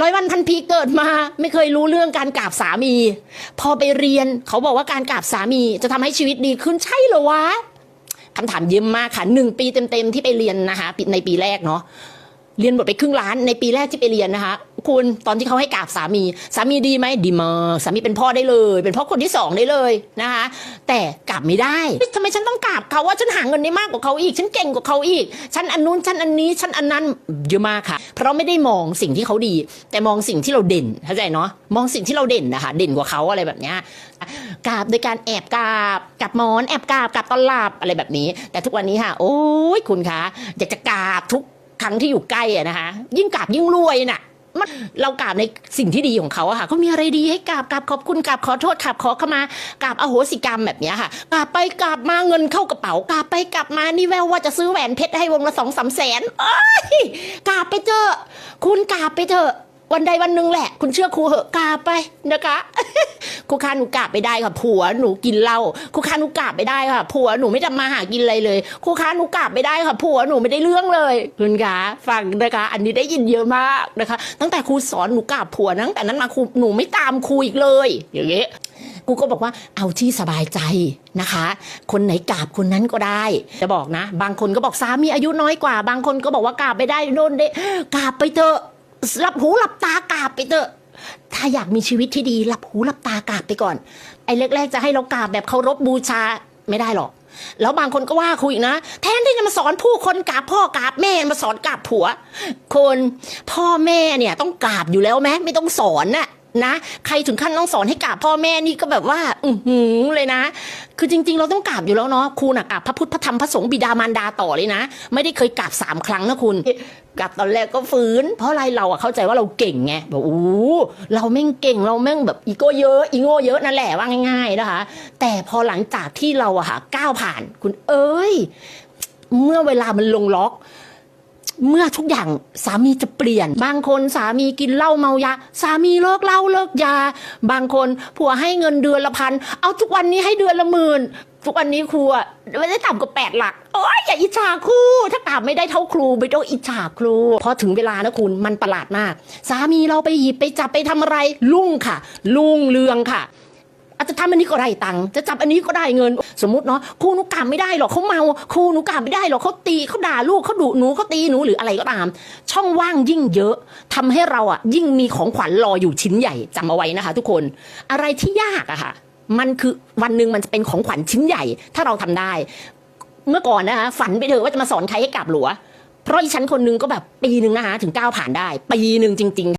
ร้อยวันพันปีเกิดมา ไม่เคยรู้เรื่องการกราบสามี พอไปเรียนเขาบอกว่าการกราบสามีจะทำให้ชีวิตดีขึ้นใช่เหรอวะคำถามเยี่ยมมากค่ะหนึ่งปีเต็มๆที่ไปเรียนนะคะในปีแรกเนาะเรียนหมดไปครึ่งล้านในปีแรกที่ไปเรียนนะคะ คุณตอนที่เขาให้กราบสามี สามีดีไหมดีมากสามีเป็นพ่อได้เลย เป็นพ่อคนที่สองได้เลยนะคะ แต่กราบไม่ได้ทำไมฉันต้องกราบเขาว่าฉันหาเงินได้มากกว่าเขาอีก ฉันเก่งกว่าเขาอีก ฉันอันนู้นฉันอันนี้ฉันอันนั้นเยอะมากค่ะ เพราะไม่ได้มองสิ่งที่เขาดี แต่มองสิ่งที่เราเด่นเข้าใจเนาะมองสิ่งที่เราเด่นนะคะเด่นกว่าเขาอะไรแบบเนี้ยกราบโดยการแอบกราบกราบหมอนแอบกราบกราบตอนหลับอะไรแบบนี้ แต่ทุกวันนี้ค่ะ โอ้ยคุณคะอยากจะกราบทุกครั้งที่อยู่ใกล้อะนะคะ ยิ่งกราบยิ่งรวยน่ะ มันเรากราบในสิ่งที่ดีของเขาอะค่ะเขามีอะไรดีให้กราบกราบขอบคุณกราบขอโทษกราบขอขมากราบอโหสิกรรมแบบนี้ค่ะกราบไปกราบมาเงินเข้ากระเป๋ากราบไปกราบมานี่แววว่าจะซื้อแหวนเพชรให้วงละสองสามแสนเอ้ยกราบไปเถอะคุณกราบไปเถอะวันใดวันหนึ่งแหละ คุณเชื่อครูเหอะกราบไปนะคะ ครูคาหนูกราบไปได้ค่ะผัวหนูกินเหล้าครูคาหนูกราบไปได้ค่ะ ผัวหนูไม่ทำมาหากินอะไรเลยครูคาหนูกราบไปได้ค่ะ ผัวหนูไม่ได้เรื่องเลยคุณคะฟังนะคะ อันนี้ได้ยินเยอะมากนะคะ ตั้งแต่ครูสอนหนูกราบผัวตั้งแต่นั้นมาครูหนูไม่ตามครูอีกเลย อย่างเงี้ยกูก็บอกว่าเอาที่สบายใจนะคะ คนไหนกราบคนนั้นก็ได้ จะบอกนะ บางคนก็บอกสามีอายุน้อยกว่า บางคนก็บอกว่ากราบไปได้โน่นได้กราบไปเถอะหลับหูหลับตากราบไปเถอะ ถ้าอยากมีชีวิตที่ดีหลับหูหลับตากราบไปก่อน ไอ้แรกๆจะให้เรากราบแบบเคารพบูชาไม่ได้หรอก แล้วบางคนก็ว่าคุยนะ แทนที่จะมาสอนผู้คนกราบพ่อกราบแม่มาสอนกราบผัว คนพ่อแม่เนี่ยต้องกราบอยู่แล้วไหมไม่ต้องสอนน่ะ นะ ใครถึงขั้นต้องสอนให้กราบพ่อแม่นี่ก็แบบว่า อือหือเลยนะ คือจริง ๆ เราต้องกราบอยู่แล้วเนาะครูน่ะกราบพระพุทธพระธรรมพระสงฆ์บิดามารดาต่อเลยนะ ไม่ได้เคยกราบสามครั้งนะคุณกลับตอนแรกก็ฟื้น เพราะอะไรเราอะเข้าใจว่าเราเก่งไงแบบโอ้เราแม่งเก่งเราแม่งแบบอีโก้เยอะอีโง่เยอะนั่นแหละว่าง่าย ๆนะคะ แต่พอหลังจากที่เราอะค่ะก้าวผ่านคุณเอ้ย เมื่อเวลามันลงล็อก เมื่อทุกอย่างสามีจะเปลี่ยน บางคนสามีกินเหล้าเมายา สามีเลิกเหล้าเลิกยา บางคนผัวให้เงินเดือนละพัน เอาทุกวันนี้ให้เดือนละหมื่นทุกวันนี้ครูอะไม่ได้ต่ำกว่าแปดหลัก โอ้ยอย่าอิจฉาครูถ้ากราบไม่ได้เท่าครูไม่ต้องอิจฉาครูพอถึงเวลานะคุณมันประหลาดมาก สามีเราไปหยิบไปจับไปทำอะไรลุ่งค่ะ ลุ่งเรืองค่ะ อาจจะทำอันนี้ก็ได้ตังค์จะจับอันนี้ก็ได้เงิน สมมติเนาะครูหนูกราบไม่ได้หรอกเขาเมาครูหนูกราบไม่ได้หรอกเขาตีเขาด่าลูกเขาดุหนูเขาตีหนูหรืออะไรก็ตาม ช่องว่างยิ่งเยอะทำให้เราอะยิ่งมีของขวัญรออยู่ชิ้นใหญ่จำเอาไว้นะคะ ทุกคนอะไรที่ยากอะค่ะ มันคือวันหนึ่งมันจะเป็นของขวัญชิ้นใหญ่ ถ้าเราทำได้ เมื่อก่อนนะคะฝันไปเถอะว่าจะมาสอนใครให้กราบหลัวเพราะอีฉันคนนึงก็แบบปีหนึ่งนะคะถึงก้าวผ่านได้ ปีหนึ่งจริง ๆ